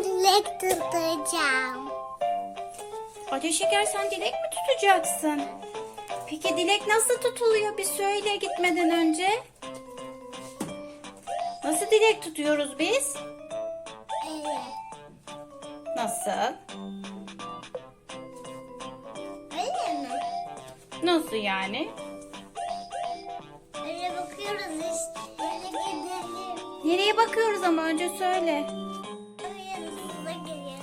Ben dilek tutacağım. Ateş şeker sen dilek mi tutacaksın? Peki dilek nasıl tutuluyor? Bir söyle gitmeden önce. Nasıl dilek tutuyoruz biz? Evet. Nasıl? Öyle mi? Nasıl yani? Öyle bakıyoruz işte. Öyle gidelim. Nereye bakıyoruz ama önce söyle.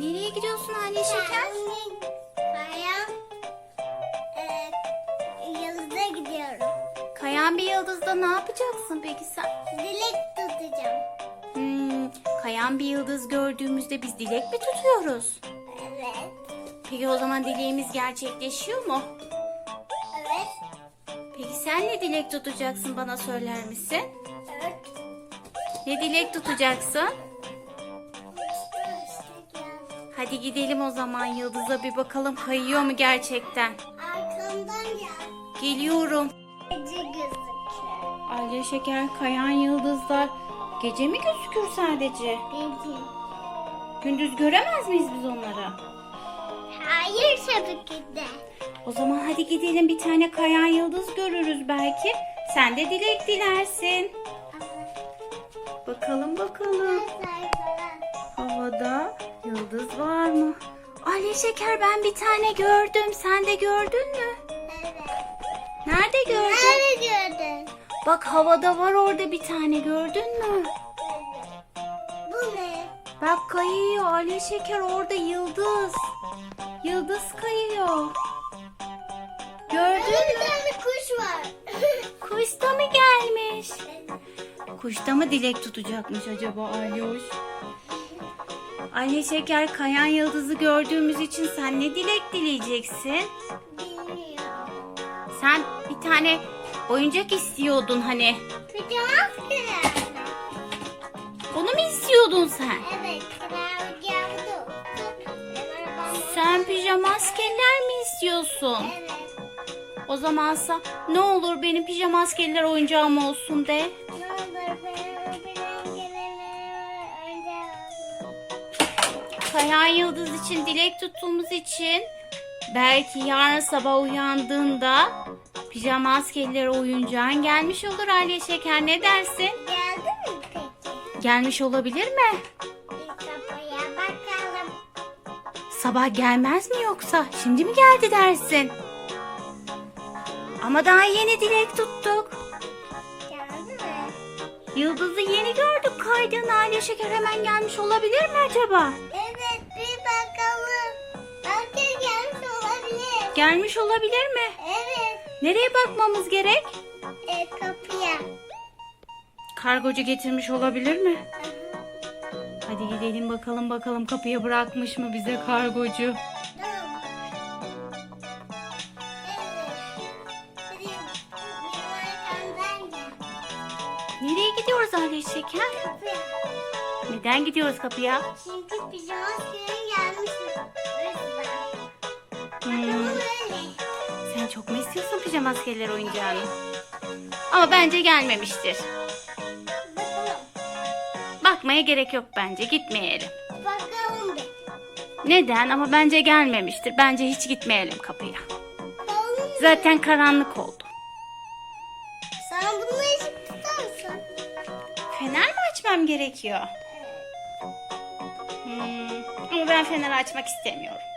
Nereye gidiyorsun anne şeker? Bayan. Evet. Yıldız'a gidiyorum. Kayan bir yıldızda ne yapacaksın peki sen? Dilek tutacağım. Hmm, kayan bir yıldız gördüğümüzde biz dilek mi tutuyoruz? Evet. Peki o zaman dileğimiz gerçekleşiyor mu? Evet. Peki sen ne dilek tutacaksın bana söyler misin? Evet. Ne dilek tutacaksın? Hadi gidelim o zaman yıldıza bir bakalım kayıyor mu gerçekten? Arkamdan gel. Geliyorum. Gece gözüküyor. Alya şeker kayan yıldızlar gece mi gözükür sadece? Gece. Gündüz göremez miyiz biz onları? Hayır tabii ki de. O zaman hadi gidelim bir tane kayan yıldız görürüz belki. Sen de dilek dilersin. Bakalım bakalım. Havada yıldız var mı? Ali Şeker ben bir tane gördüm. Sen de gördün mü? Evet. Nerede gördün? Nerede gördün? Bak havada var orada bir tane gördün mü? Bu ne? Bak kayıyor Ali Şeker orada yıldız. Yıldız kayıyor. Gördün Bir mü? tane kuş var. Kuş da mı gelmiş? Kuş da mı dilek tutacakmış acaba Alyoş? Ali Şeker kayan yıldızı gördüğümüz için sen ne dilek dileyeceksin? Bilmiyorum. Sen bir tane oyuncak istiyordun hani. Pijama asker. Onu mu istiyordun sen? Evet. Geldi. Sen pijama askerler mi istiyorsun? Evet. O zamansa ne olur benim pijama askerler oyuncağım olsun de. Kayan Yıldız için dilek tuttuğumuz için belki yarın sabah uyandığında pijama askerleri oyuncağın gelmiş olur Aliye Şeker ne dersin? Geldi mi peki? Gelmiş olabilir mi? Kapıya bakalım. Sabah gelmez mi yoksa? Şimdi mi geldi dersin? Ama daha yeni dilek tuttuk. Geldi mi? Yıldız'ı yeni gördük kaydığını Aliye Şeker hemen gelmiş olabilir mi acaba? Evet Gelmiş olabilir mi? Evet. Nereye bakmamız gerek? E, kapıya. Kargocu getirmiş olabilir mi? Hadi gidelim bakalım bakalım kapıya bırakmış mı bize kargocu? Nereye gidiyoruz Aliye Şeker? Kapıya. Neden gidiyoruz kapıya? Çünkü pijama gelmiş. Hmm, çok mu istiyorsun pijama askerler oyuncağını? Ama bence gelmemiştir. Bakalım. Bakmaya gerek yok bence gitmeyelim. Bakalım bir. Neden? Ama bence gelmemiştir. Bence hiç gitmeyelim kapıya. Bakalım. Zaten karanlık oldu. Sen bunu ışık tutar mısın? Fener mi açmam gerekiyor? Hmm, ama ben fener açmak istemiyorum.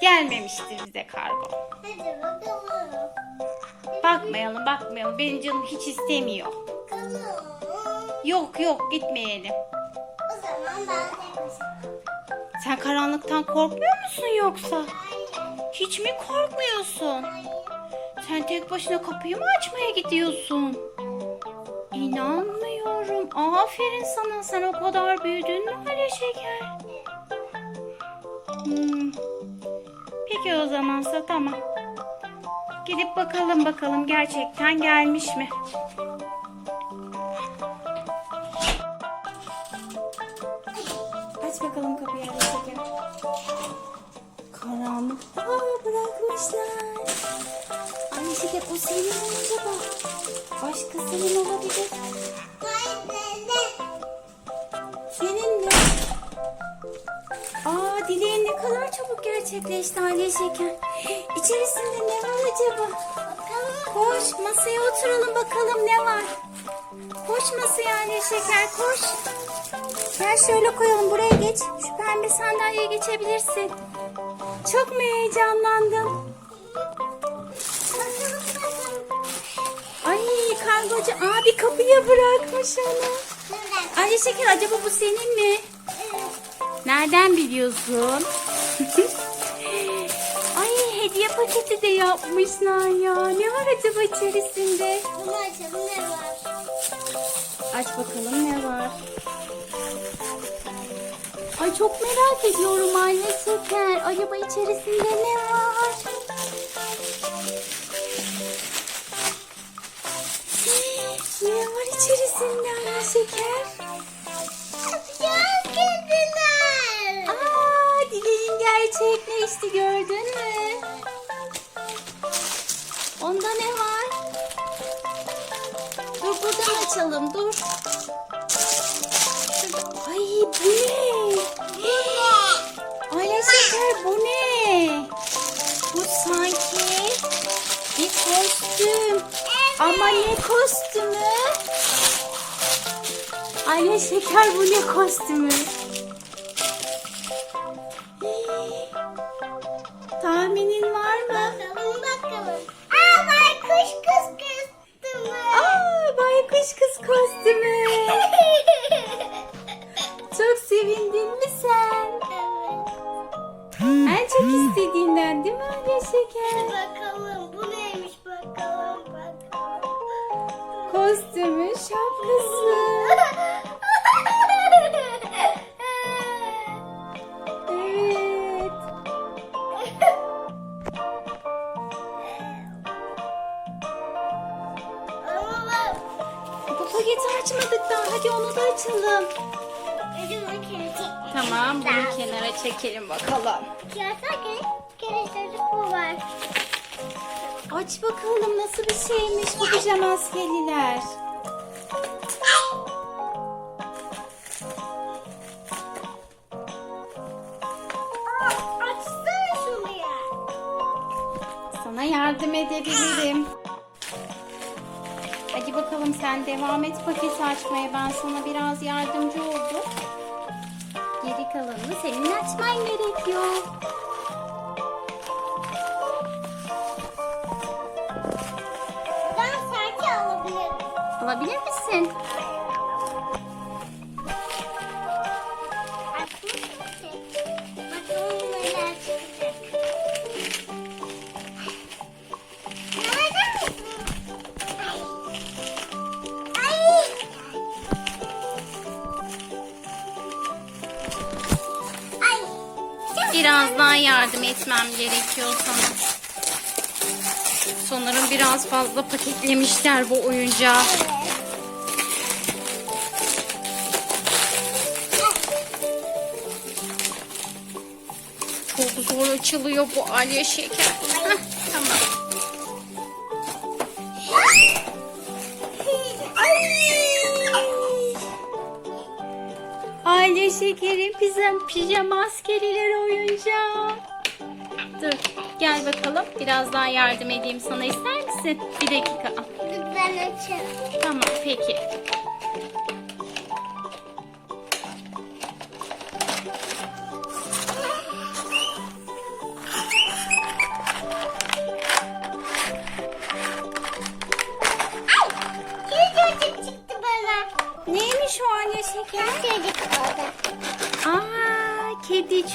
Gelmemiştir bize kargo. Hadi bakalım. Bakmayalım bakmayalım. Benim canım hiç istemiyor. Bakalım. Yok yok gitmeyelim. O zaman ben tek başıma. Sen karanlıktan korkmuyor musun yoksa? Hayır. Hiç mi korkmuyorsun? Hayır. Sen tek başına kapıyı mı açmaya gidiyorsun? İnanmıyorum. Aferin sana. Sen o kadar büyüdün mü Hale Şeker? Peki o zamansa tamam. Gidip bakalım bakalım gerçekten gelmiş mi? Aç bakalım kapıyı Hale Şeker. Karanlıkta bırakmışlar. Anne şeker o senin mi acaba? Başkasının olabilir. Gerçekleşti Aliye Şeker. İçerisinde ne var acaba? Koş masaya oturalım bakalım ne var. Koş masaya Aliye Şeker koş. Gel şöyle koyalım buraya geç. Şu pembe sandalyeye geçebilirsin. Çok mu heyecanlandın? Ay kargocu abi kapıya bırakmış onu. Aliye Şeker acaba bu senin mi? Nereden biliyorsun? Hediye paketi de yapmışlar ya. Ne var acaba içerisinde? Bunu açalım ne var? Aç bakalım ne var. Ay çok merak ediyorum anne şeker. Acaba içerisinde ne var? ne var içerisinde anne şeker? Ama ne kostümü? Ay şeker bu ne kostümü? Tahminin var mı? Bakalım bakalım. Aa baykuş kız kıstımı. Aa, baykuş kız kostümü. Çok sevindin mi sen? En çok istediğinden değil mi anne şeker? Bakalım Kostümü, şapkası. Evet. Bu paketi açmadık daha. Hadi onu da açalım. Tamam, bunu kenara çekelim bakalım. Kıyasa ki kere çocuk bu var. Aç bakalım nasıl bir şeymiş bu pijama askeriler. Sana yardım edebilirim. Hadi bakalım sen devam et paketi açmaya. Ben sana biraz yardımcı oldum. Geri kalanını senin açman gerekiyor. Yardım etmem gerekiyor sana. Sanırım biraz fazla paketlemişler bu oyuncağı. Çok zor açılıyor bu alya şeker. Aile şekerin pijama, pijama askeriler oyuncağı. Dur gel bakalım biraz daha yardım edeyim sana ister misin? Bir dakika. Dur ben açarım. Tamam peki.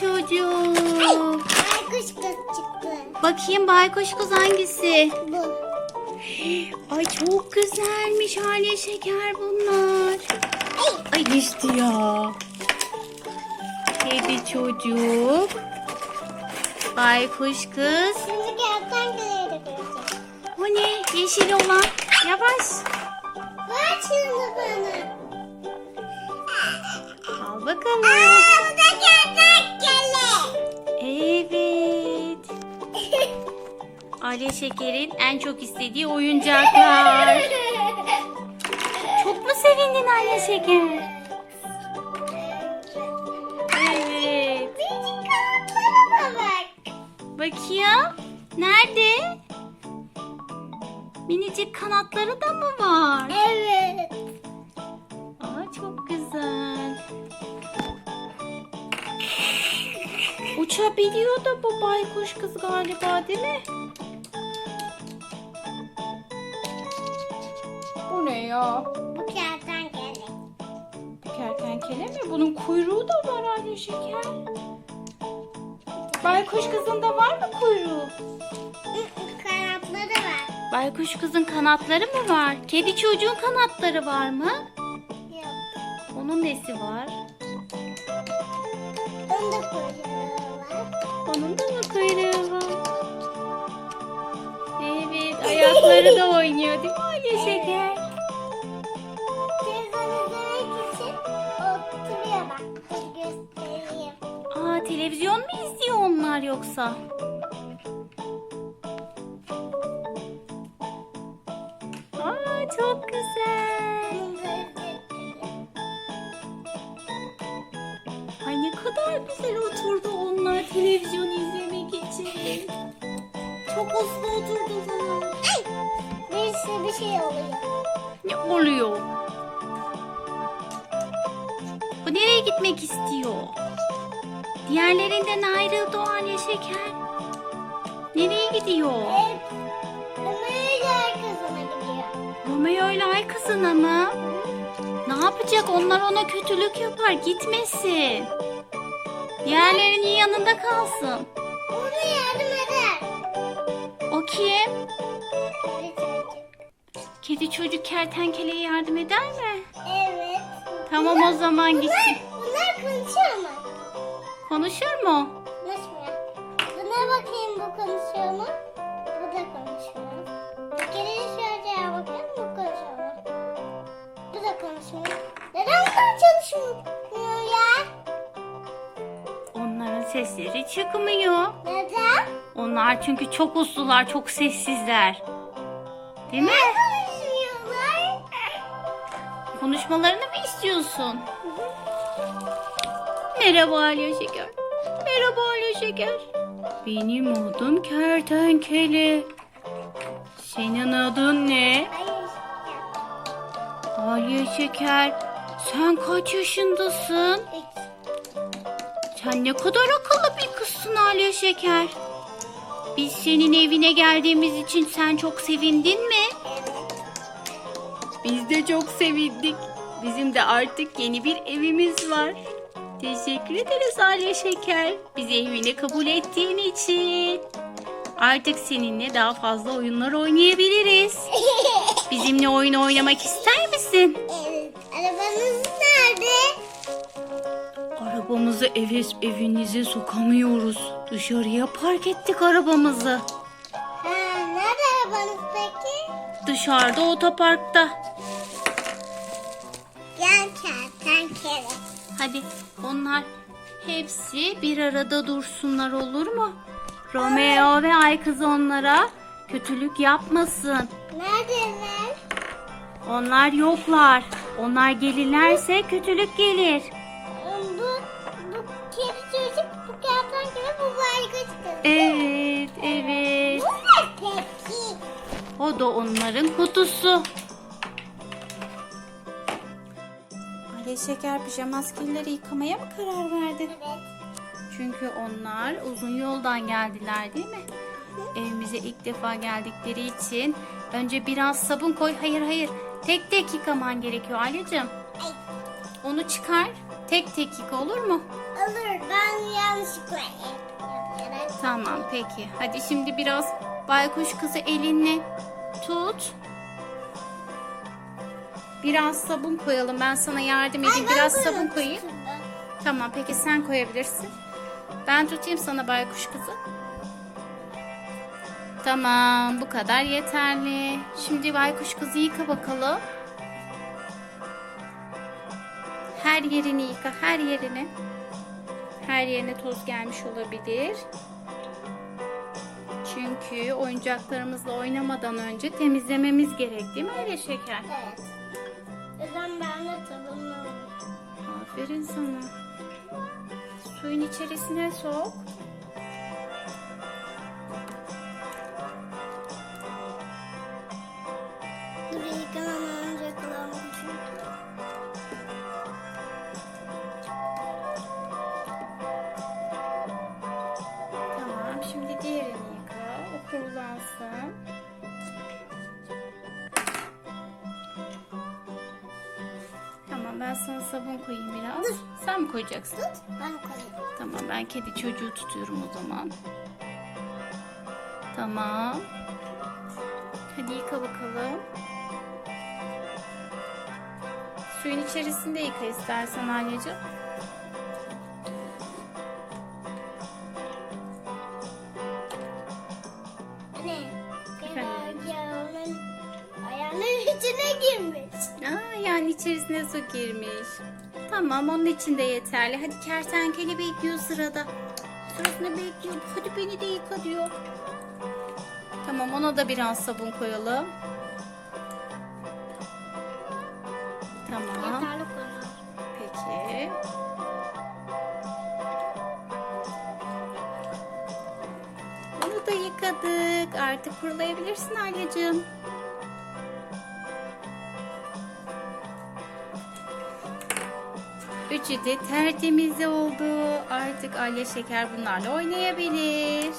Çocuk. Baykuş kız çıktı. Bakayım baykuş kız hangisi? Bu. Ay çok güzelmiş anne şeker bunlar. Ay düştü ya. Kedi çocuk. Baykuş kız. Şimdi. O ne? Yeşil olan. Yavaş. Ver şimdi bana. Al bakalım. Aa, Ali Şeker'in en çok istediği oyuncaklar. Çok mu sevindin Ali Şeker? Evet. Bakayım. Nerede? Minicik kanatları da mı var? Evet. Aa çok güzel. Uçabiliyor da bu baykuş kız galiba değil mi? Ya? Bu kertenkele. Kertenkele mi? Bunun kuyruğu da var anne şeker. Baykuş kızın da var mı kuyruğu? Kanatları var. Baykuş kızın kanatları mı var? Kedi çocuğun kanatları var mı? Yok. Onun nesi var? Onun da kuyruğu var. Onun da mı kuyruğu var? Evet, ayakları da oynuyor değil mi anne şeker? Televizyon mu izliyor onlar yoksa? Aa, çok güzel. Ay ne kadar güzel oturdu onlar televizyon izlemek için. Çok uslu oturdular. Ay! Bir sürü bir şey oluyor. Ne oluyor? O nereye gitmek istiyor? Diğerlerinden ayrıldı o anne şeker. Nereye gidiyor? Hep Ömer'e arkasına gidiyor. Romeo ile ay kızına mı? Ne yapacak? Onlar ona kötülük yapar. Gitmesin. Diğerlerinin yanında kalsın. Ona yardım eder. O kim? Çocuk. Kedi çocuk kertenkeleye yardım eder mi? Evet. Tamam o zaman gitsin. Bunlar, bunlar konuşuyor mu? Konuşur mu? Konuşmuyor. Buna bakayım bu konuşuyor mu? Bu da konuşmuyor. Gelin şöyle bakayım bu konuşuyor mu? Bu da konuşmuyor. Neden bunlar çalışmıyor ya? Onların sesleri çıkmıyor. Neden? Onlar çünkü çok uslular, çok sessizler. Değil mi? Neden konuşmuyorlar? Konuşmalarını mı istiyorsun? Merhaba Alya Şeker. Merhaba Alya Şeker. Benim adım Kertenkele. Senin adın ne? Alya Şeker. Sen kaç yaşındasın? Sen ne kadar akıllı bir kızsın Alya Şeker. Biz senin evine geldiğimiz için sen çok sevindin mi? Biz de çok sevindik. Bizim de artık yeni bir evimiz var. Teşekkür ederiz Alya Şeker. Bizi evine kabul ettiğin için. Artık seninle daha fazla oyunlar oynayabiliriz. Bizimle oyun oynamak ister misin? evet. Arabanız nerede? Arabamızı eve, evinize sokamıyoruz. Dışarıya park ettik arabamızı. Ha, nerede arabanız peki? Dışarıda otoparkta. Gel kertenkele. Hadi onlar hepsi bir arada dursunlar olur mu? Romeo ve ay kız onlara kötülük yapmasın. Neredeler? Onlar yoklar. Onlar gelirlerse kötülük gelir. Bu, bu kedi çocuk, bu kertenkele, bu baygın kız. Evet, evet. Bu ne peki? O da onların kutusu. Ali Şeker pijama askerleri yıkamaya mı karar verdin? Evet. Çünkü onlar uzun yoldan geldiler değil mi? Evimize ilk defa geldikleri için önce biraz sabun koy. Hayır hayır. Tek tek yıkaman gerekiyor Alyacığım. Ay, Onu çıkar. Tek tek yıka olur mu? olur ben yanlışlıkla yapıyorum. Tamam peki. Hadi şimdi biraz baykuş kızı elinle tut. Biraz sabun koyalım. Ben sana yardım edeyim. Biraz sabun koyayım. Tamam peki sen koyabilirsin. Ben tutayım sana baykuş kızı. Tamam bu kadar yeterli. Şimdi baykuş kızı yıka bakalım. Her yerini yıka her yerini. Her yerine toz gelmiş olabilir. Çünkü oyuncaklarımızla oynamadan önce temizlememiz gerek değil mi öyle şeker? Evet. Aferin sana. Suyun içerisine sok. Koyacaksın? Tut. Ben koyayım. Tamam ben kedi çocuğu tutuyorum o zaman. Tamam. Hadi yıka bakalım. Suyun içerisinde yıka istersen anneciğim. Tamam onun için de yeterli. Hadi kertenkele bekliyor sırada. Sırasını bekliyor. Hadi beni de yıka diyor. Tamam ona da biraz sabun koyalım. Tamam. Yeterli koyalım. Peki. Onu da yıkadık. Artık kurulayabilirsin Alyacığım. Üçü de tertemiz oldu. Artık Alya Şeker bunlarla oynayabilir.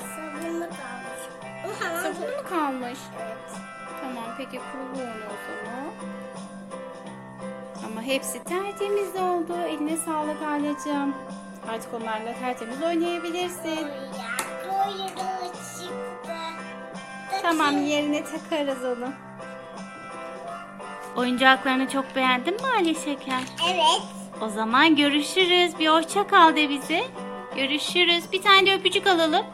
Sabunlu kalmış. Bu hemen Sabun mu kalmış? Evet. Tamam peki kurulu onu o zaman. Ama hepsi tertemiz oldu. Eline sağlık Alyacığım. Artık onlarla tertemiz oynayabilirsin. Tamam yerine takarız onu. Oyuncaklarını çok beğendin mi Ali Şeker? Evet. O zaman görüşürüz. Bir hoşça kal de bize. Görüşürüz. Bir tane de öpücük alalım.